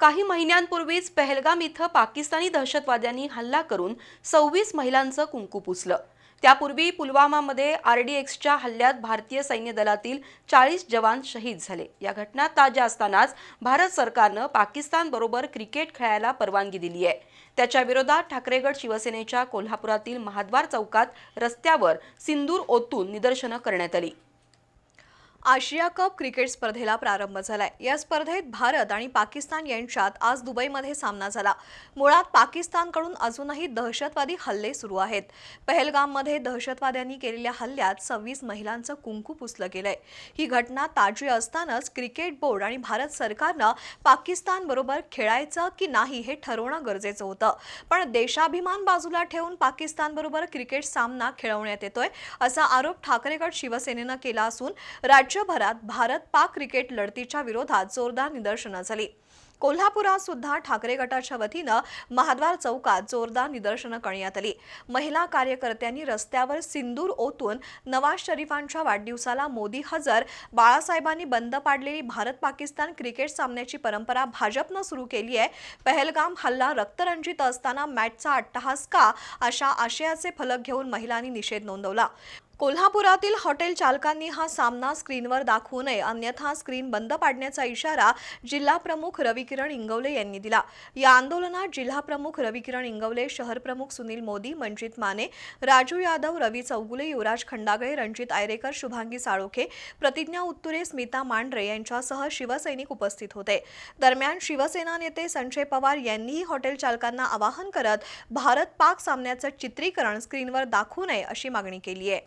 काही महिन्यांपूर्वीच पहलगाम इथं पाकिस्तानी दहशतवाद्यांनी हल्ला करून सव्वीस महिलांचं कुंकू पुसलं. त्यापूर्वी पुलवामामध्ये आरडीएक्सच्या हल्ल्यात भारतीय सैन्य दलातील चाळीस जवान शहीद झाले. या घटना ताज्या असतानाच भारत सरकारनं पाकिस्तानबरोबर क्रिकेट खेळायला परवानगी दिली आहे. त्याच्या विरोधात ठाकरेगड शिवसेनेच्या कोल्हापुरातील महाद्वार चौकात रस्त्यावर सिंदूर ओतून निदर्शनं करण्यात आली. आशिया कप क्रिकेट स्पर्धेला प्रारंभ झालाय. या स्पर्धेत भारत आणि पाकिस्तान यांच्यात आज दुबईमध्ये सामना झाला. मुळात पाकिस्तानकडून अजूनही दहशतवादी हल्ले सुरू आहेत. पहलगाममध्ये दहशतवाद्यांनी केलेल्या हल्ल्यात सव्वीस महिलांचं कुंकू पुसलं गेलंय. ही घटना ताजी असतानाच क्रिकेट बोर्ड आणि भारत सरकारनं पाकिस्तानबरोबर खेळायचं की नाही हे ठरवणं गरजेचं होतं. पण देशाभिमान बाजूला ठेवून पाकिस्तानबरोबर क्रिकेट सामना खेळवण्यात येतोय असा आरोप ठाकरेगड शिवसेनेनं केला असून राज्यभरात भारत पाक क्रिकेट लढतीच्या विरोधात जोरदार निदर्शनं झाली. कोल्हापुरात सुद्धा ठाकरे गटाच्या वतीनं महाद्वार चौकात जोरदार निदर्शनं करण्यात आली. महिला कार्यकर्त्यांनी रस्त्यावर सिंदूर ओतून नवाज शरीफांच्या वाढदिवसाला मोदी हजर बाळासाहेबांनी बंद पाडलेली भारत पाकिस्तान क्रिकेट सामन्याची परंपरा भाजपनं सुरू केली आहे. पहलगाम हल्ला रक्तरंजित असताना मॅचचा अट्टहास का? अशा आशयाचे फलक घेऊन महिलांनी निषेध नोंदवला. कोल्हापुरातील हॉटेल चालकांनी हा सामना स्क्रीनवर दाखवू नये अन्यथा स्क्रीन बंद पाडण्याचा इशारा जिल्हा प्रमुख रविकिरण इंगवले यांनी दिला. या आंदोलनात जिल्हा प्रमुख रविकिरण इंगवले शहर प्रमुख सुनील मोदी मंजित माने राजू यादव रवी चौगुले युवराज खंडागळे रणजित आयरेकर शुभांगी साळोखे प्रतिज्ञा उत्तुरे स्मिता मांढरे यांच्यासह शिवसैनिक उपस्थित होते. दरम्यान शिवसेना नेते संजय पवार यांनीही हॉटेल चालकांना आवाहन करत भारत पाक सामन्याचं चित्रीकरण स्क्रीनवर दाखवू नये अशी मागणी केली आहे.